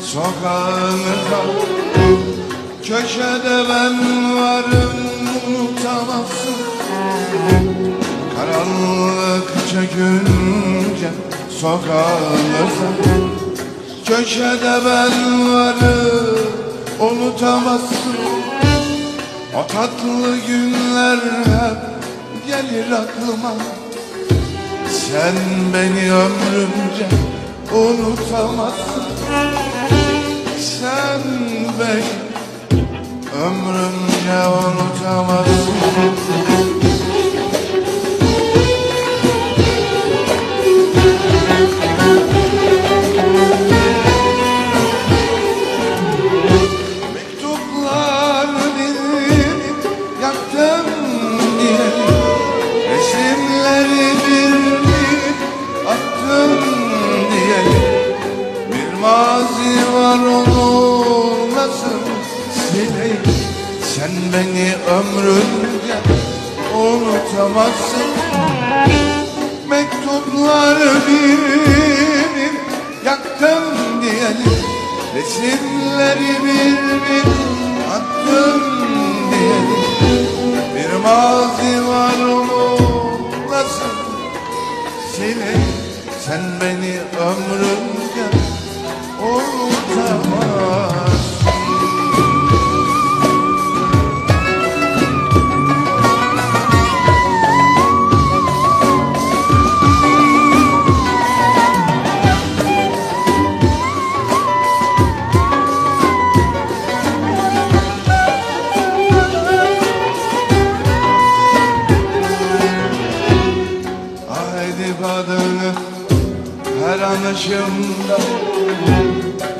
sokağınıza Köşede ben varım unutamazsın. Karanlık çökünce sokağınıza Köşede ben varım unutamazsın. O tatlı günler hep gelir aklıma. Sen beni ömrümce unutamazsın. Sen beni ömrümce unutamazsın? Resimleri bir bir attım diye Bir mazi var onu nasıl sileyim. Sen beni ömrünce unutamazsın. Mektuplar bir bir yaktım diyelim. Resimleri bir bir attım diyelim. Bir mazi var onu nasıl sileyim Sen beni ömrümce unutamazsın her anışımda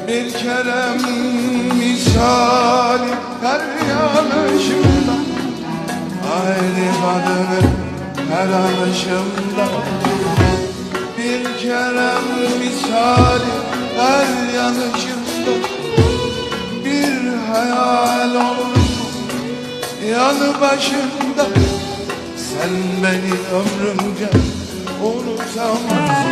Bir kerem misali her yanışımda. Haydi kadını her anışımda. Bir kerem misali her yanışımda. Bir hayal olursun yanı başımda. Sen beni ömrümce unutamazsın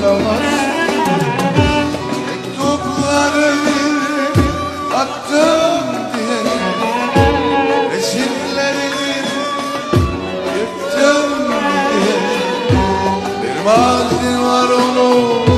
unutamazsın Mektupları attım diye Resimlerini yıktım diye. Bir mazi var onu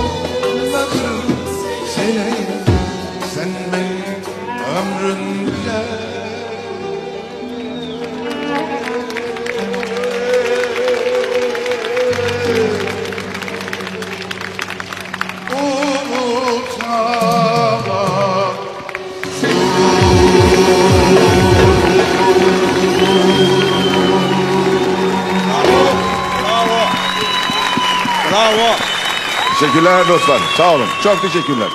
Bravo. Teşekkürler dostlar. Sağ olun. Çok teşekkürler.